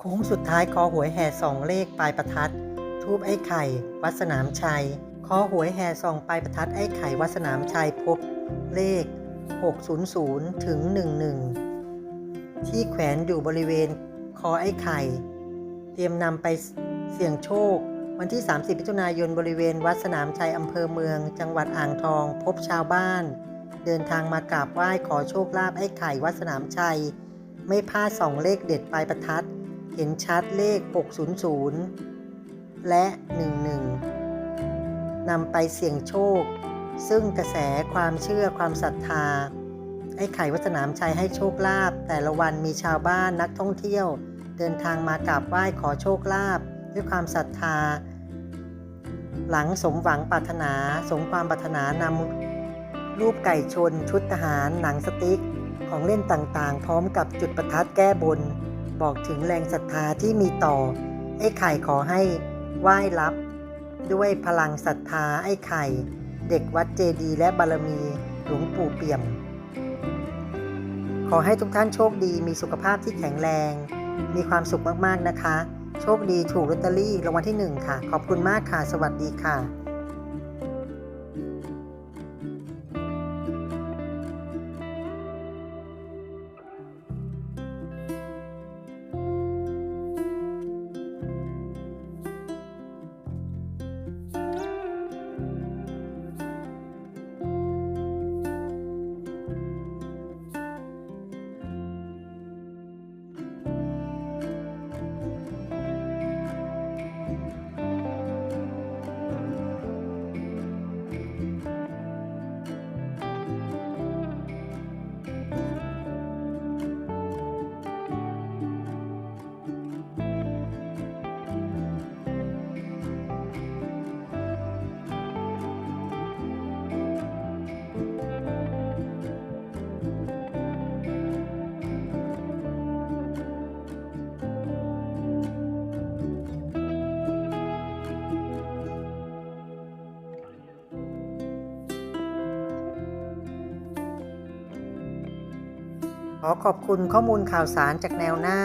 โค้งสุดท้ายคอหวยแห่สองเลขปลายประทัด ทูบไอ้ไข่ วัดสนามชัยคอหวยแห่สองปลายประทัดไอ้ไข่วัดสนามชัยพบเลข 600 ถึง 11 ที่แขวนอยู่บริเวณคอไอ้ไข่ เตรียมนำไปเสี่ยงโชค วันที่ 30มิถุนายนบริเวณวัดสนามชัยอำเภอเมือง จังหวัดอ่างทอง พบชาวบ้าน เดินทางมากราบไหว้ขอโชคลาภไอ้ไข่วัดสนามชัย ไม่พลาดสองเลขเด็ดปลายประทัด เห็นชัดเลข 600 และ 11 นำไปเสี่ยงโชค ซึ่งกระแสความเชื่อความศรัทธา ไอ้ไข่วัดสนามชัยให้โชคลาภแต่ละวันมีชาวบ้านนักท่องเที่ยว เดินทางมากราบไหว้ขอโชคลาภด้วยความศรัทธา หลังสมหวังปรารถนาสมความปรารถนานำรูปไก่ชน ชุดทหาร หนังสติ๊ก ของเล่นต่างๆ พร้อมกับจุดประทัดแก้บน บอกถึงแรงศรัทธาที่มีต่อ ไอ้ไข่ขอให้ไหว้รับ ด้วยพลังศรัทธาไอ้ไข่ เด็กวัดเจดี และบารมีหลวงปู่เปี่ยม ขอให้ทุกท่านโชคดีมีสุขภาพที่แข็งแรง มีความสุขมากๆนะคะ โชคดีถูกลอตเตอรี่รางวัลที่หนึ่งค่ะ ขอบคุณมากค่ะ สวัสดีค่ะ ขอขอบคุณข้อมูลข่าวสารจากแนวหน้า